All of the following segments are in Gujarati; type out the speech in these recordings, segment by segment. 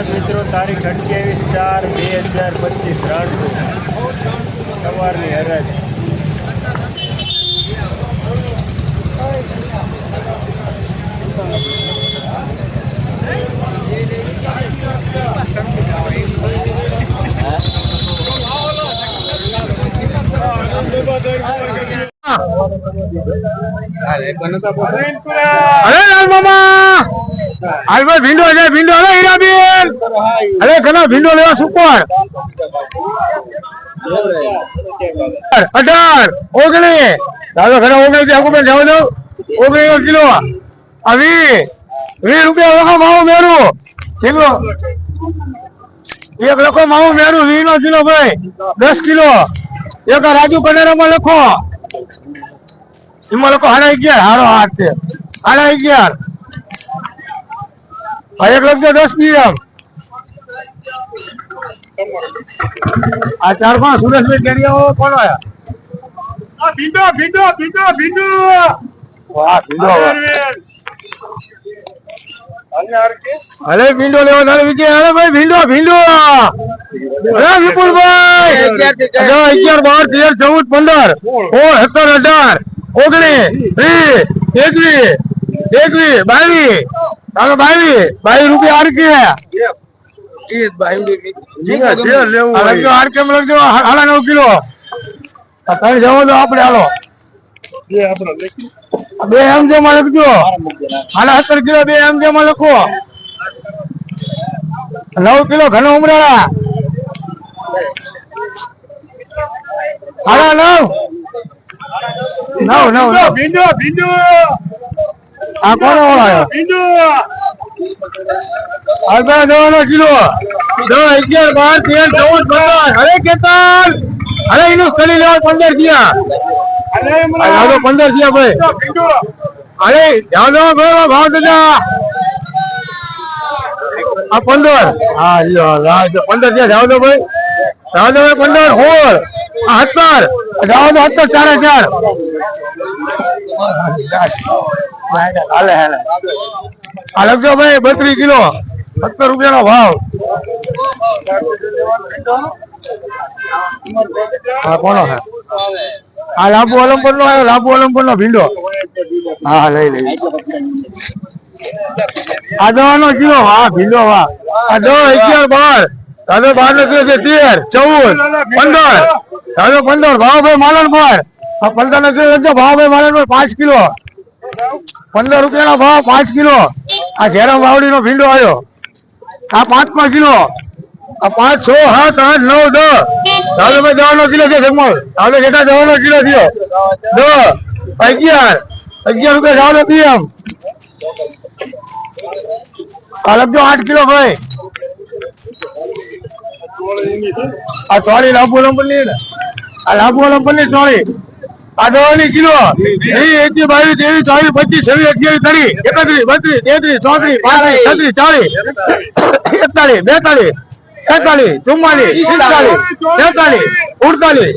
ખેડૂત મિત્રો તારીખ અઠ્યાવીસ ચાર બે હજાર પચીસ રાણપુર. સવારની હરાજ. અરે લાલ મામા! હાલ ભીંડો છે ભીંડો અરે હીરાબેન! અરે ઘણા ભીંડો લેવા સુપર! અઢાર, ઓગણી! ચાલો ઘણા ઓગણી થી આગળ જવા દો ઓગણી નો કિલો. આ વી વીસ રૂપિયા લખો, માવું મેરું. કિલો. એક લખો, માવું મેરું વી નો કિલો, ભાઈ. દસ કિલો. એક રાજુ કનેરામાં લખો. એમાં લખો સાડા અગિયાર હારો હાથ છે સાડા અગિયાર આ એક લખજો દસ પીએમ આ ચાર પાંચ સુરેશભાઈ કેરિયા કોણ આયા ભીંડો ભીંડો ભીંડો ભીંડો વાહ ભીંડો અરે ભીંડો લેવા તારે વિજય અરે ભાઈ ભીંડો ભીંડો અરે વિપુલભાઈ અગિયાર અગિયાર બાર તેર ચૌદ પંદર સોળ સત્તર અઢાર ઓગણીસ વીસ એકવીસ એકવીસ બાવીસ ચાલો બાવીસ બાવીસ રૂપિયા આર કે આ લખજો આર કેમ લખજો સાડા નવ કિલો આ ત્રણ જવો તો આપણે હાલો બે એમ જે માં લખજો સાડા સત્તર કિલો બે એમ જે માં લખો નવ કિલો ઘનો ઉમરાળા સાડા નવ નવ નવ નવ ભીંડો ભીંડો. આ કોનો આવ્યો ભીંડો. અડધા દવાનો કિલો. દસ અગિયાર બાર તેર ચૌદ પંદર. અરે કેતન અરે એનું સ્ટડી લેવલ પંદર થયા. અરે પંદર થયા ભાઈ. અરે જાદવ ગયો ભાવ દાદા આ પંદર. હા પંદર થયા. જાદવ ભાઈ. જાદવ ભાઈ પંદર હોળ આ સત્તર. જાદવ સત્તર ચારે ચાર. હાલે હાલે. આ લખજો ભાઈ, બત્રીસ કિલો. સત્તર રૂપિયાનો ભાવ. હા કોનો હે આ લાંબુ અલંપર નો આવ્યો લાંબુ અલંપર નો ભીંડો. હા, લઈ લઈ. આ દવા નો કિલો. હા, ભીંડો વાહ આ દો અગિયાર બાર. દાદા બાર નો કિલો તેર, ચૌદ, પંદર. દાદો પંદર ભાવભાઈ આ પંદર નથી ભાવભાઈ માલણ પર પાંચ કિલો. પંદર રૂપિયાનો ભાવ પાંચ કિલો. આ ઝેરામ વાવડી નો ભીંડો આવ્યો. આ પાંચ પાંચ કિલો. આ પાંચ, છ, સાત, આઠ, નવ, દસ. દાદો ભાઈ દવા નો કિલો છે જમણ. દાદો જેટા દવા નો કિલો થયો. દસ, અગિયાર. અગિયાર રૂપિયા દાદો પીએમ. આ લખજો આઠ કિલો ભાઈ. આ ચોળી લાંબુ લાંબુ લઈએ ને આ લાંબુ લંબન ચોળી આ કિલો. વીસ એકવીસ બાવીસ ત્રેવીસ ચોવીસ પચીસ, છવ્વીસ, અઠ્યાવીસ ત્રીસ એકત્રીસ, બત્રીસ, તેત્રીસ, ચોત્રીસ, પાંત્રીસ, છત્રીસ ચાલીસ એકતાલીસ બેતાલીસ તેતાલીસ ચુમ્માલીસ પિસ્તાલીસ તેતાલીસ ઉડતાલીસ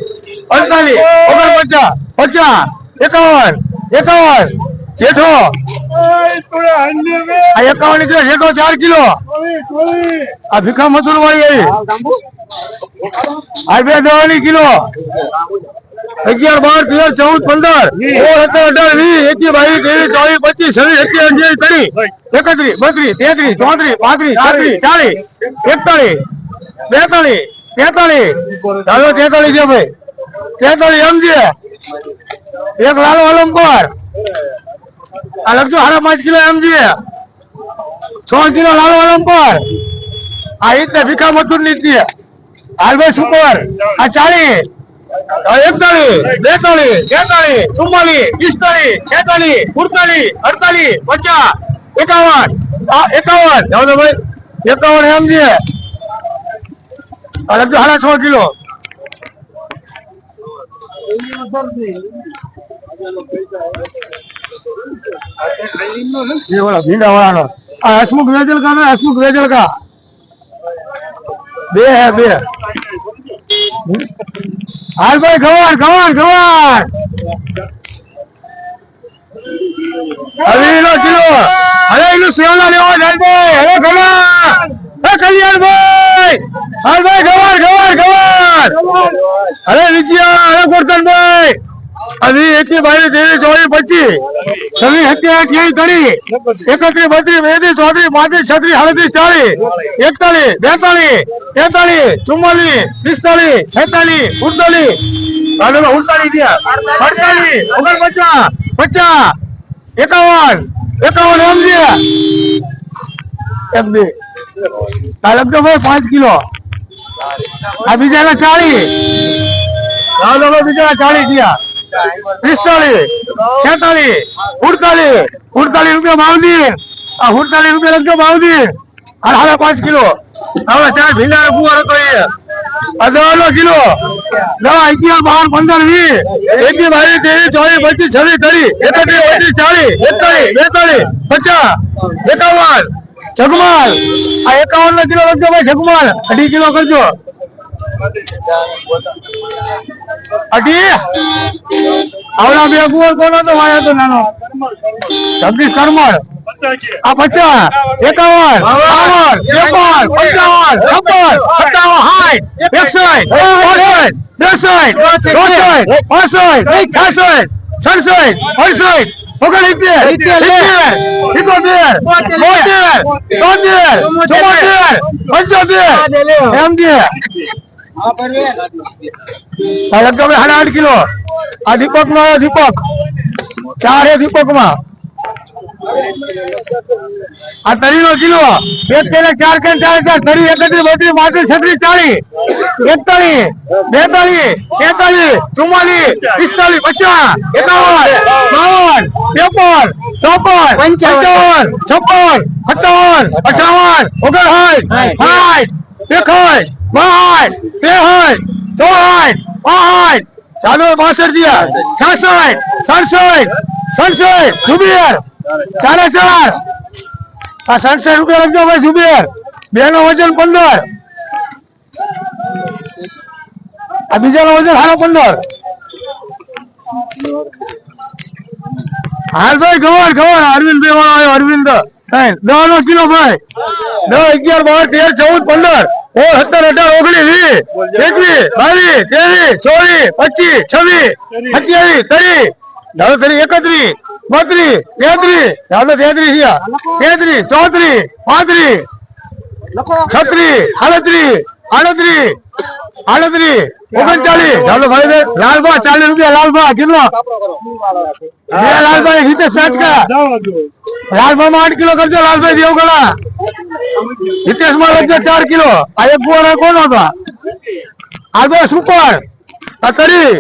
અડતાલીસ ઓગણપચાસ, પચાસ, એકાવન એકાવન, જેઠો. આ એકાવન કિલો ચાર કિલો. આ ભીખા મજૂર વાળી આ બે દવાની કિલો. અગિયાર છે સમજે એક લાલો અલંબર આ લખજો સાડા પાંચ કિલો એમજી છ. કિલો લાલો અલંબર આ રીતે ભીખા મજૂરની હાલભાઈ સુપર, આ ચાલીસ એકતાલીસ, બેતાલીસ, તેતાલીસ, ચુમ્માલીસ, પિસ્તાલીસ, છેતાલીસ, સુડતાલીસ, અડતાલીસ, પચાસ, એકાવન એકાવન ભાઈ, એકાવન એમ છે. લખજો સાડા છ કિલો. ભીંડા વાળાનો આ હસમુખ વેજલકા ને હસમુખ વેજલકા. બે હે, બે. હાલ ભાઈ ગવાન ગવાન ગવાન હવે એનો કિલો હવે એનું સેવલા લેવો જાય ભાઈ. હવે ગવાન એ કલ્યાણભાઈ હાલભાઈ ગવાર ગવાર ગવાર અરે, વિજયા, અરે ગોરધનભાઈ અભી એકી બાવીસ ત્રેવીસ ચોવીસ પચીસ છવ્વીસ સત્યાવીસ અઠ્યાવીસ ત્રીસ એકત્રીસ બત્રીસ બેત્રીસ ચોત્રીસ પાંત્રીસ છત્રીસ સાડત્રીસ ચાલીસ એકતાલીસ બેતાલીસ તેતાલીસ ચુમ્માલીસ પિસ્તાલીસ છેતાલીસ ઉડતાલીસ ઉડતાલીસ ગયા અડતાલીસ ઓગણપચાસ, પચાસ, એકાવન એકાવન એમ છે. એમ બે આ લગતો ભાઈ પાંચ કિલો. આ બીજાના ચાલીસ બીજાના ચાલીસ ગયા પિસ્તાલીસ, છેતાલીસ, ઉડતાલીસ ઉડતાલીસ રૂપિયા માવદી આ ઉડતાલીસ રૂપિયા લખજો માવદી અને હવે પાંચ કિલો. હવે ચાર ભીંડા કુવાર હતો એ. કિલો. દવા અગિયાર પંદર, વીસ. એકવી બાવીસ, ત્રેવીસ, ચોવીસ, પચીસ, છવ્વીસ ત્રીસ એકત્રીસ બત્રીસ ચાલીસ એકતાલીસ બેતાલીસ, પચાસ, એકાવન, જગમાલ. આ એકાવન કિલો લખજો ભાઈ જગમાલ. અઢી કિલો કરજો. અઢી? આવડા બે કુવર કોનો તો તો નાનો. જગદીશ કરમળ. આ પચાસ, એકાવન, બાવન ત્રેપન પંચાવન, છપ્પન, સત્તાવન, સાઠ, એકસઠ ચોસઠ ત્રેસઠ, ચોસઠ, પાસઠ છાસઠ સડસઠ અડસઠ, ઓગણસિત્તેર, સિત્તેર, સિત્તોતેર, બોતેર તોતેર ચુમ્મોતેર પંચોતેર, એમ કે લગભગ સાડા આઠ કિલો. આ દીપક નો દીપક. ચાર હે દીપક આ તરી નો કિલો. એક કેલે ચાર કે ચાર ચાર તરી એકત્રીસ, બત્રીસ, પાંત્રીસ, છત્રીસ, ચાલીસ, એકતાલીસ, બેતાલીસ, તેતાલીસ, ચુમ્માલીસ, પિસ્તાલીસ, પચાસ, એકાવન, બાવન, ત્રેપન, ચોપન, પંચાવન, છપ્પન, સત્તાવન, અઠાવન, ઓગણસાઠ, સાઠ એકસઠ બાસઠ ત્રેસઠ ચોસઠ પાંસઠ ચાલો બાસઠ દિયા. છાસઠ, સડસઠ સડસઠ, જુબેર. ચારે ચાર. આ સડસઠ રૂપિયા લખજો ભાઈ, જુબેર. બે નો વજન પંદર. આ બીજા નો વજન હારો પંદર. હાલ ભાઈ, ગવાર ગવાર. અરવિંદ ભાઈ વાળો આવ્યો, અરવિંદ. દસ નો કિલો ભાઈ. દસ અગિયાર, બાર, તેર, ચૌદ, પંદર. સત્તર અઢાર, ઓગણીસ, વીસ, એકવીસ, બાવીસ, ત્રેવીસ, ચોવીસ, પચીસ, છવ્વીસ, સત્યાવીસ ત્રીસ ધારો તરી એકત્રીસ, બત્રીસ, તેત્રીસ, ધારો તેત્રીસ તેત્રીસ, ચોત્રીસ, પાંત્રીસ, છત્રીસ આડત્રીસ આડત્રીસ આડત્રીસ, ઓગણચાલીસ ચાલો ભાઈ લાલભા ચાલીસ રૂપિયા લાલભા કેટલો લાલભાઈ હિતેશ લાલભા માં આઠ કિલો કરજો લાલભાઈ દેવગણા હિતેશમાં લખજો ચાર કિલો. આ એક ગોળા કોનો હતા? આલભાઈ સુપર. આ તરી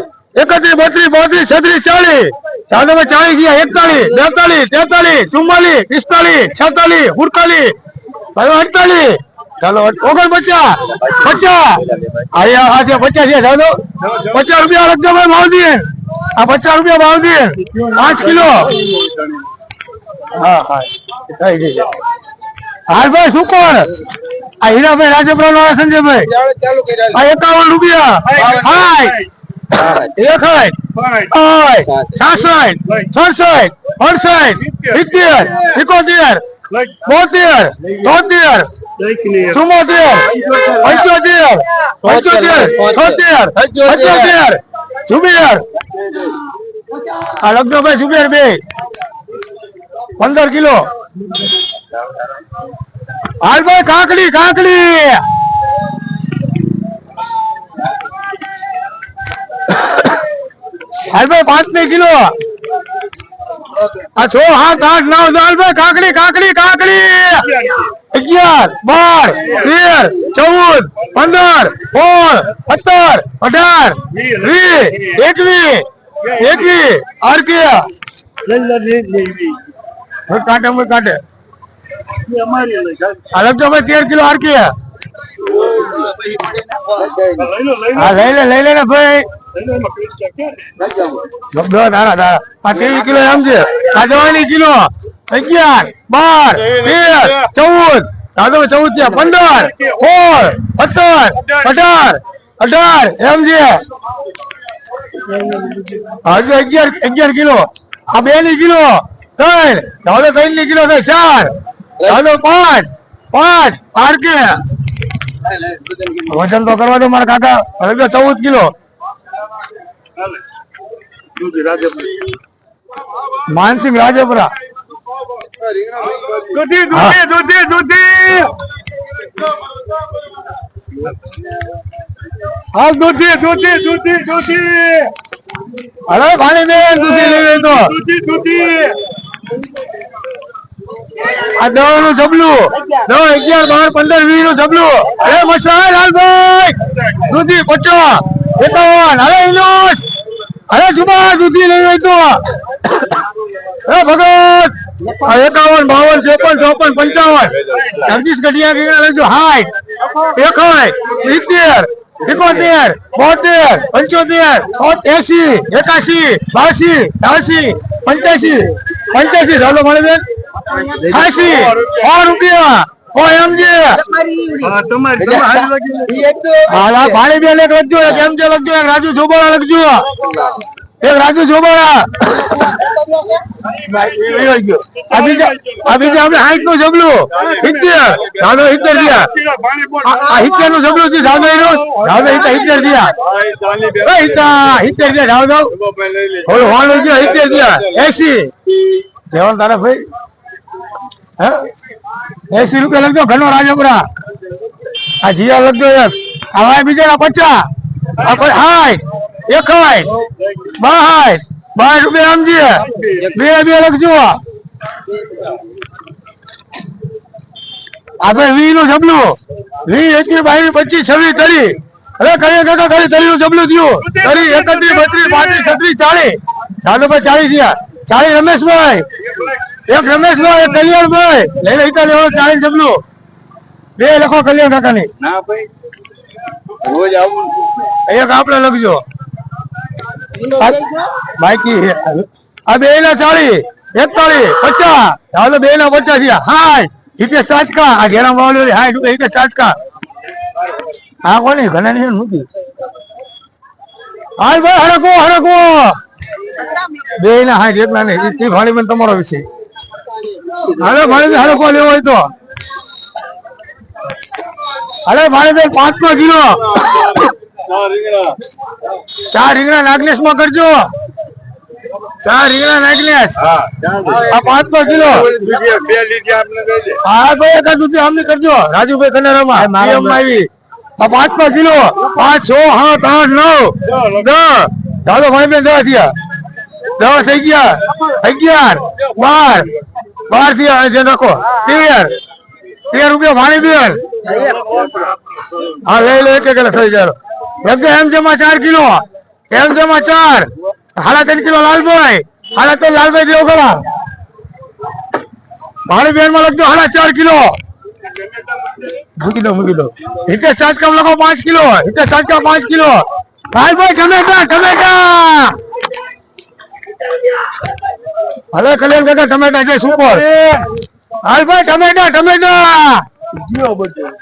એકત્રીસ બત્રીસ, બોત્રીસ, છત્રીસ, ચાલીસ. ચાલો ચાલીસ ગયા, એકતાલીસ, બેતાલીસ, તેતાલીસ, ચુમ્માલીસ, પિસ્તાલીસ, છેતાલીસ ઉડતાલીસ હવે અડતાલીસ. ચાલો ઓગણ પચાસ પચાસ. આ છે પચાસ છે ચાલો પચાસ રૂપિયા લખજો ભાઈ ભાવદી આ પચાસ રૂપિયા ભાવ દે પાંચ કિલો. હા હા. થઈ ગઈ હાલભાઈ કોણ? આ હીરાભાઈ રાજપુરા વાળા સંજયભાઈ? આ એકાવન રૂપિયા. હાય. એકસઠ આઠ છાસઠ સડસઠ. અડસઠ. સિત્તેર. એકોતેર. બોતેર. તોતેર ચુમ્મોતેર. પંચોતેર. પંચોતેર. છોતેર. પંચોતેર. જુબેર. આ લગ્નભાઈ જુબેર બે. પંદર કિલો હાલભાઈ કાકડી કાકડી હાલભાઈ પાંચ ને કિલો આ છ સાત આઠ નવ દસ હાલભાઈ કાકડી કાકડી કાકડી અગિયાર બાર તેર ચૌદ પંદર સોળ સત્તર અઢાર વીસ એકવીસ એકવીસ આરકે કાંટે અમે કાંટે અલગ તો ભાઈ તેર કિલો હારકી હા લઈ લે લઈ લે ને ભાઈ. દાડા દાડા. આ ત્રેવીસ કિલો એમ છે? આ જવાની કિલો. અગિયાર બાર તેર ચૌદ. દાદો ચૌદ થયા પંદર સોળ સત્તર અઢાર અઢાર. એમ છે. અગિયાર અગિયાર કિલો. આ બે ની કિલો. ત્રણ દાદો ત્રણ નીકળ્યો છે? ચાર. દાદો પાંચ. પાંચ. આર કે વજન તો કરવા દો મારા કાકા. હવે તો ચૌદ કિલો. માનસિંહ રાજપુરા. દૂધી દૂધી દૂધી દૂધી. હા દૂધી દૂધી દૂધી દૂધી. અરે ભાણી બેન દૂધી લેવી તો. દૂધી દૂધી. આ દવા નું જબલું. દવા અગિયાર, બાર, પંદર, વીસનું જબલું. હે મસાઈ લાલભાઈ. દૂધી પચાસ એકાવન હવે ઇલોસ અરે જુબા, દૂધી લઈ હોય તો હે ભગત. એકાવન, બાવન, ત્રેપન, ચોપન, પંચાવન. જગદીશ ગઢિયા લેજો હાઈટ એકાઈ સિત્તેર. એકોતેર બોતેર પંચોતેર એસી એકાશી બાસી ત્યાસી પંચ્યાસી પંચ્યાસી. ચાલો મળે બેન. છાસી સો રૂપિયા. કોઈ બે લખજો એમ જે લખજો રાજુ જોબાળા લખજો. એક રાજુ જોબાળા આ બીજા નું જબલું. સિત્તેર. દિયા આ સિત્તેરનું જબલું છે દાદો એનું. દાદો દિયા સિત્તેર દિયા સિત્તેર દિયા એસી. તારા ભાઈ. હે? એસી રૂપિયા લખજો ઘણો રાજપુરા. આ જીયા લખજો એક. આ ભાઈ બીજા પચાસ. હાય, એક હાય બાય રૂપિયા સમજીએ બે બે લખજો આપણે વી નું જબલું. વી એકવી બાવી પચીસ, છવ્વીસ તરી અરે કરી કાકા કરી તરી નું જબલું થયું. તરી એકત્રીસ, બત્રીસ, પાંત્રીસ, છત્રીસ, ચાલીસ. ચાલો ભાઈ ચાલીસ થયા. ચાલીસ રમેશભાઈ. એક રમેશભાઈ, એક કલ્યાણભાઈ. લઈ લઈ ચાલીસ જબલું. બે લખો કલ્યાણ કાકાની. ના ભાઈ. રોજ આવું એક આપણે લખજો. બાકી આ બે ના ચાલીસ એકતાળી, પચાસ. હાલો બે ના પચાસ થયા. હાય ઈકે ચાચકા. આ ઘેરા વાળો હાય ઈકે ચાચકા. હા કોની? ઘણા નહીં મૂકી. હાલ ભાઈ હરકો હરકો બે ના, હાય એકલા નહીં. ઈ ભાણી પણ તમારો વિશે. હાલો ભાણી હરકો લેવો હોય તો. અરે ભાઈ બેન પાંચ નો કિલો. ચાર રીંગણા. નાગલેશમાં કરજો. ચાર રીંગણા નાગલેશ આ પાંચ નો કિલો બે લીધી આપને કહી દે. હા ભાઈ એકાદ દૂધી આમની કરજો. રાજુભાઈ કનેરામાં આવી. આ પાંચ નો કિલો. પાંચ છ સાત આઠ નવ દસ. દાદો ભાઈ બેન દસ થયા. દસ થઈ ગયા. અગિયાર. બાર. બાર થયા. ધ્યાન રાખો. તેર. તેર રૂપિયા ભાણી બેન હા, લઈ લો એક એક ગયેલો. લગે એમ જમા ચાર કિલો એમ જમા ચાર. હાડા ત્રણ કિલો લાલભાઈ. હાડા ત્રણ લાલભાઈ દેવો ખરા ભાણી બેનમાં લખજો હાડા ચાર કિલો. મૂકી દો મૂકી દો. હિતે સાત કામ લખો પાંચ કિલો હિતે સાત કામ પાંચ કિલો લાલભાઈ ટમેટા ટમેટા હવે કલ્યાણ કાકા ટમેટા છે સુપર. હાલભાઈ ટમેટા ટમેટા. જીઓ બધું.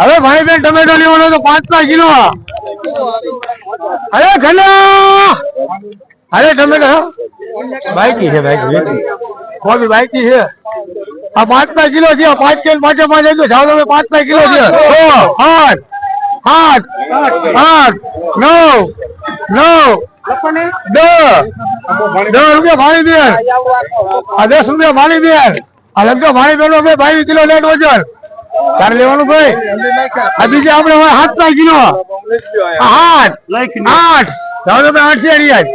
હવે ભાઈ બેન ટમેટો લેવાનો તો પાંચ પાંચ કિલો. અરે ઘણા અરે ટમેટો બાઈકી છે બાઈકી. કોબી બાઈકી છે. આ પાંચ પાંચ કિલો છે પાંચ કિલો પાંચે પાંચ જાવ તમે પાંચ પાંચ કિલો છે છ આઠ આઠ આઠ, નવ નવ, દસ રૂપિયા ભાણી દે. આ દસ રૂપિયા ભાણી દે. આ લગભગ ભાણી બેન ભાઈ બાવીસ કિલો લેટ વજન. તારે લેવાનું ભાઈ? આ બીજા આપણે હવે સાત પાંચ કિલો. આઠ આઠ. જાવ તો આઠ રિયાજ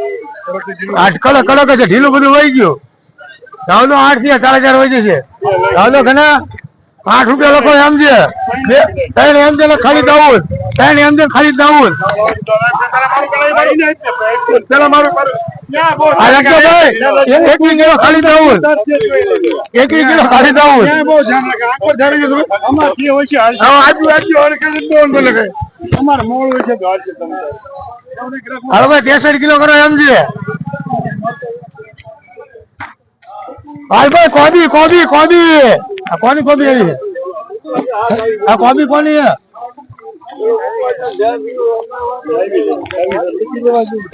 આઠ. કડક કડક છે. ઢીલું બધું વહી ગયું. ચાલો આઠથી ચાર હજાર વહી જશે. ચાલો ઘણા આઠ રૂપિયા લખો એમ છે. ત્રણ એમ છે ખાલી દાઉદ. ત્રણ એમ છે ખાલી દાઉદ. પેલા મારું. હવે આજુ આજુ હવે કઈ બોલ બોલે કઈ અમારે મોડ હોય છે તો હાલ છે તમે. હવે ભાઈ ત્રેસઠ કિલો કરો એમ છે. હાલ ભાઈ કોબી કોબી કોબી. આ કોની કોબી આવી? આ કોબી કોની હે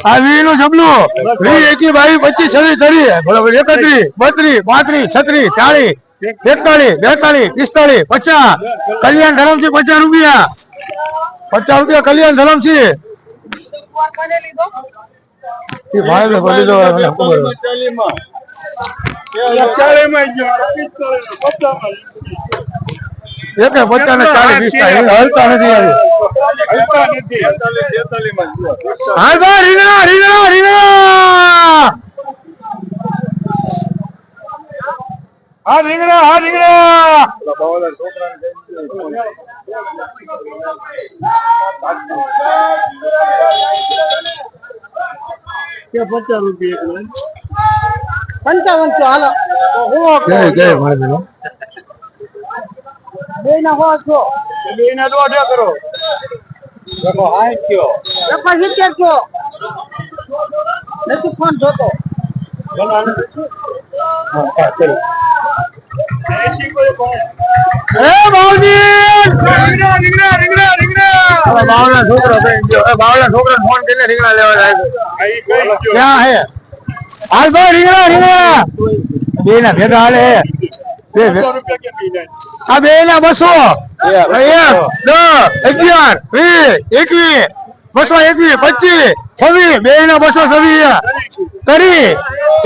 આ વી નું જબલું. વી એકી બાવીસ પચીસ છવ્વીસ ત્રીસ બરોબર એકત્રીસ બત્રીસ પાંત્રીસ છત્રીસ ચાલીસ એકતાલીસ બેતાલીસ પિસ્તાલીસ પચાસ. કલ્યાણ ધરમસિંહ પચાસ રૂપિયા. પચાસ રૂપિયા કલ્યાણ ધરમસિંહ. ભાઈ ભરી દો. એકે પચાસ ને ચાલીસ પિસ્તાલીસ હલતા નથી આવી હાલ રીંગણા રીંગણા રીંગણા! હા રીંગણા હા રીંગણા! પંચાવન છો હાલો જય જય મહાદેવ બે ના હો છો કરો પપ્પા સિત્તેર છો નથી ફોન જોતો અરે બાવજી અરે બાવળા છોકરો થઈ ગયો અરે બાવળા છોકરાને ફોન કરીને રીંગણા લેવા જાય છે. ક્યાં હે હાલ ભાઈ રીંગણા રીંગણા. બે ના ભેગા હાલે. બે આ બે ના બસો. એક દસ અગિયાર વીસ એકવીસ બસો એકવીસ પચીસ છવ્વીસ. બે ના બસો છવ્વીસ. ત્રીસ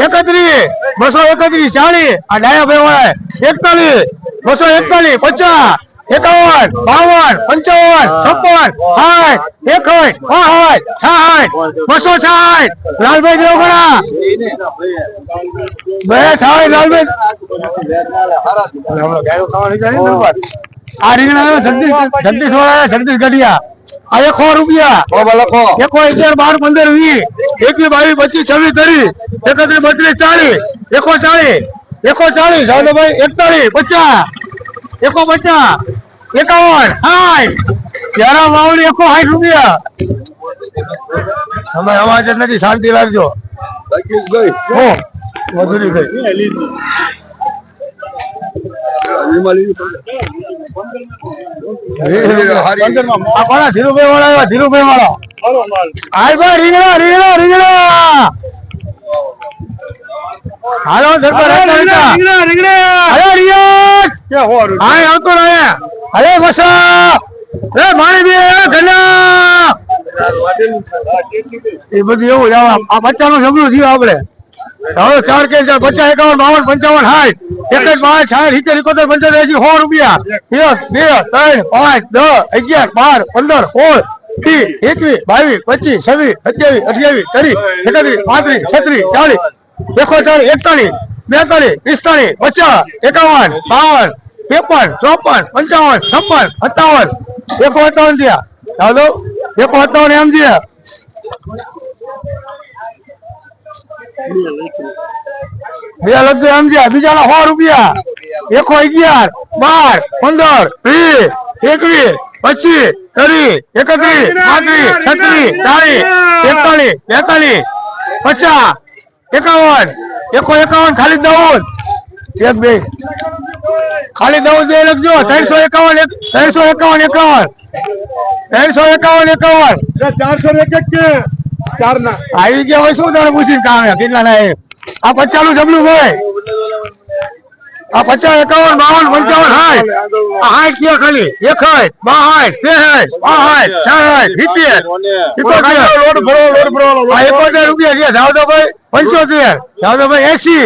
એકત્રીસ બસો એકત્રીસ ચાલીસ આ ડાયા ભાઈ એકતાલીસ બસો એકતાલીસ પચાસ. એકાવન બાવન પંચાવન છપ્પન સાઠ એકસઠ બાસઠ છાઠ બસો છાઠ લાલભાઈ દેવગણા બે છાઠ લાલભાઈ આ રીંગણા જગદીશ જગદીશ વાળા જગદીશ ગઢિયા આ એકો રૂપિયા એકો અગિયાર બાર પંદર વીસ એકવીસ બાવીસ પચીસ છવ્વીસ ત્રીસ એકત્રીસ બત્રીસ ચાલીસ એકો ચાલીસ એકો ચાલીસ ભાઈ એકતાલીસ પચાસ એકો પચાસ એકાવન સાઠ. જરા માવડી એકો સાઠ રૂપિયા. તમે અવાજ જ નથી શાંતિ રાખજો. હો મજૂરી ગઈ ધીરુભાઈ વાળા આવ્યા ધીરુભાઈ વાળા હાલ ભાઈ રીંગણા રીંગણા રીંગણા. હાલો સરકાર રીંગણા રીંગણા. અરે રિયાજ હાય આવતો રહે. અરે વસા! એ માણી બે એ બધું એવું જ. આ બચ્ચાનું જબલું થયું આપણે. હવે ચાર કે પચાસ એકાવન, બાવન, પંચાવન, સાઠ. એકસઠ બાર, સાઠ, સિત્તેર, એકોતેર, પંચોતેર એસી સો રૂપિયા. એક, બે, ત્રણ, પાંચ, દસ, અગિયાર, બાર, પંદર, સોળ, ત્રીસ, એકવીસ, બાવીસ, પચીસ, છવ્વીસ, સત્યાવીસ, અઠ્યાવીસ, ત્રીસ, એકત્રીસ, પાંત્રીસ, છત્રીસ, ચાલીસ એકોચાલીસ એકતાલીસ, બેતાલીસ, પિસ્તાલીસ, પચાસ, એકાવન, બાવન ત્રેપન, ચોપન, પંચાવન, છપ્પન, સત્તાવન એકો સત્તાવન થયા. ચાલો એકો સત્તાવન એમ થયા બે લગતો એમ છે. બીજાના સો રૂપિયા. એકો અગિયાર, બાર, પંદર, વીસ, એકવીસ, પચીસ, ત્રીસ, એકત્રીસ, પાંત્રીસ, છત્રીસ, ચાલીસ, એકતાલીસ, બેતાલીસ, પચાસ, એકાવન. એકો એકાવન, ખાલી દઉં એક બે. ખાલી દાઉદ બે લખજો. ત્રણસો એકાવન એક- ત્રણસો એકાવન એકાવન. ત્રણસો એકાવન એકાવન. ચારસો એક કે? ચાર ના આવી ગયા હોય શું તારે પૂછી કામ કેટલા ના આ પચાસનું ભાઈ આ પચાસ એકાવન બાવન પંચાવન સાઠ આ સાઠ કયો ખાલી? એકસઠ બાસઠ ત્રેસઠ બાસઠ છાસઠ સિત્તેર. એકોતેર આ એકોતેર રૂપિયા છે. જાવદોભાઈ પંચોતેર. ભાઈ એસી.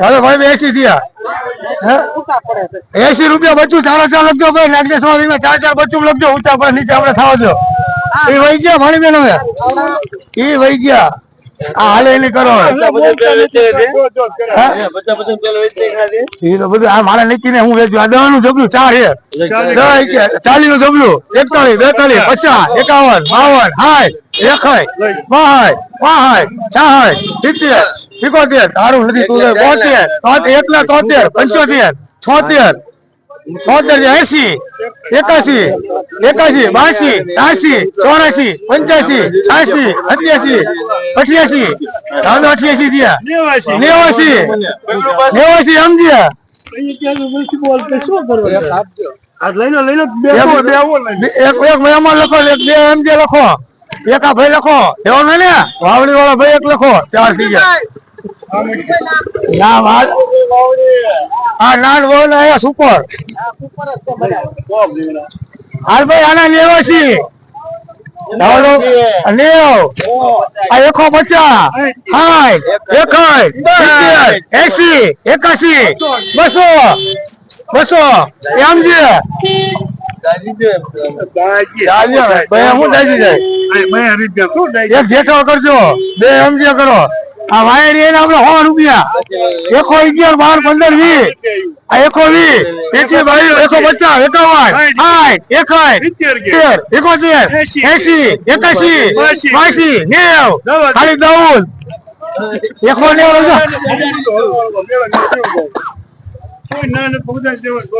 જાવદોભાઈ એસી થયા. એસી રૂપિયા બચ્ચું ચાર ચાર લખજો ભાઈ નાગેશ ચાર ચાર બચ્ચું લખજો ઊંચા પર નીચે આપડે થવા દો. એ વહી ગયા ભાણી બેન હવે? એ વહી ગયા. આ હાલે એની કરો? એ તો બધું આ મારા નીકળીને હું વેચ્યું આ દવા નું જબલું ચાર હે ચાલી નું જબલું. એકતાલીસ બેતાલીસ પચાસ એકાવન બાવન સાઠ એકસઠ બાસઠ પાસઠ છાસઠ સિત્તેર. સિકોતેર તારું નથી તું બોતેર તોતેર એકલા તોતેર પંચોતેર છોતેર છોતેર એસી એકાસી એકાસી બાસી ત્યાસી ચોરાસી પંચ્યાસી છ્યાસી સત્યાસી અઠ્યાસી ત્રણ અઠ્યાસી થયા નેવાસી નેવાસી સમજ્યા આ લઈ લો લઈ લો બે એક બે આવો લઈ લો. એક એક મહેમાન લખો એક બે એમ જે લખો એક આ ભાઈ લખો એવો નહીં ને વાવડી વાળા ભાઈ એક લખો ચાર થઈ ગયા ના વાત હા નાન બહુ ના અહીંયા સુપર. હાલ ભાઈ આના પચાસ. સાઠ એસી બસો બસો. એમ શું દાજી? એક જેઠો કરજો. બે એમજે કરો. આ વાયર એને આપણે સો રૂપિયા એકો અગિયાર બાર પંદર વીસ. આ એકો વીસ. એકી બાવીસ એકો પચાસ એકાવન. સાઠ. તેર એકોતેર એસી એકાશી બાસી નેવ. ખાલી દાઉદ એકો નેવ.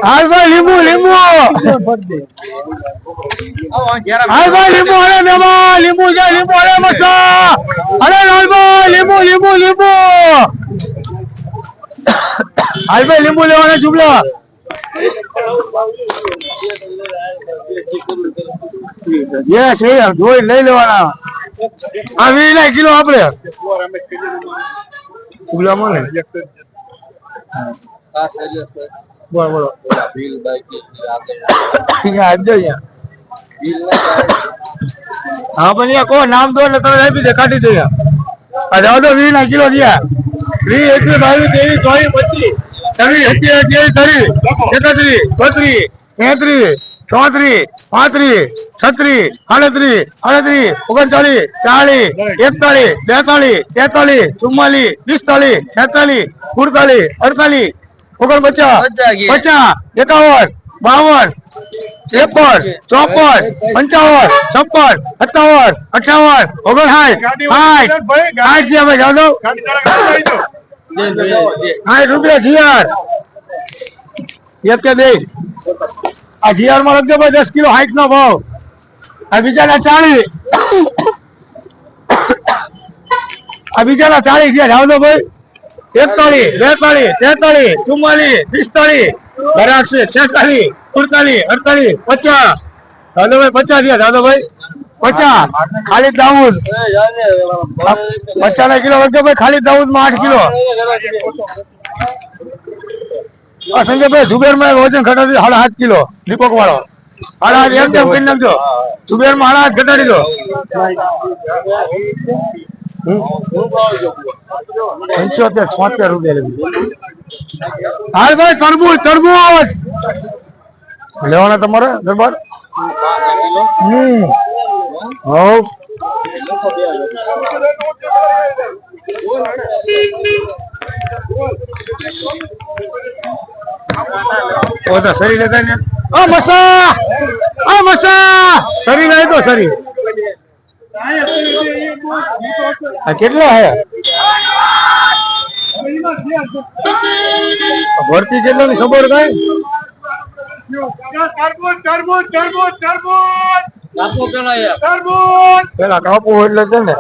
હાલ ભાઈ, લીંબુ લીંબુ! હાલ ભાઈ, લીંબુ અરે મેમા લીંબુ છે, લીંબુ અરે મસ્તા! અરે લાલભાઈ લીંબુ લીંબુ લીંબુ! હાલ ભાઈ, લીંબુ લેવાના જુબલા! જોઈ લઈ લેવાના. આ વીસ ના કિલો આપડે. જુબલા મળે બોલો બોલો. હા પણ અહીંયા કો નામ દો ને તમે આપી દે કાઢી દે આ જાવ તો વીસ ના કિલો દિયા વીસ એકવીસ બાવીસ ત્રેવીસ ચોવીસ પચીસ છવ્વીસ સત્યાવીસ અઠ્યાવીસ ત્રીસ એકત્રીસ બત્રીસ તેત્રીસ ચોત્રીસ પાંત્રીસ છત્રીસ આડત્રીસ આડત્રીસ ઓગણચાલીસ ચાલીસ એકતાલીસ બેતાલીસ તેતાલીસ ચુમ્માલીસ પિસ્તાલીસ છેતાલીસ કુડતાલીસ અડતાલીસ ઓગણપચાસ પચાસ એકાવન બાવન ત્રેપન ચોપન પંચાવન છપ્પન સત્તાવન અઠાવન ઓગણસાઠ સાઠ સાઠ છે ભાઈ જાદવ. સાઠ રૂપિયા જીઆર. એક કે બે. આ જીઆરમાં લખજો ભાઈ દસ કિલો હાઈટ નો ભાવ. આ બીજાના ચાલીસ આ બીજાના ચાલીસ છે જાવ ભાઈ. એકતાલીસ બેતાલીસ તેતાલીસ ચુમ્માલીસ પિસ્તાલીસ બરાબર છેતાલીસ સુડતાલીસ અડતાલીસ પચાસ. દાદાભાઈ પચાસ થયા દાદાભાઈ પચાસ. ખાલી દાઉદ. પચાસ કિલો લખજો ખાલી દાઉદમાં આઠ કિલો. સંજયભાઈ જુબેરમાં વજન ઘટાડી સાડા સાત કિલો, દીપક વાળો. સાડા હાથ એમ તેમ કરી નાખજો. જુબેરમાં સાડા હાથ ઘટાડી દો. પંચોતેર છોતેર રૂપિયા હાલ ભાઈ તરબૂચ તરબૂચ! લેવાના તમારે દરબાર? હમ. હવ. ઓ તો સરી લેતા ને? ઓ મસા આ મસા સરી લઈ તો સરી આ કેટલા હે? ભરતી કેટલા ની ખબર કઈ. પેલા કાપવું એટલે છે ને.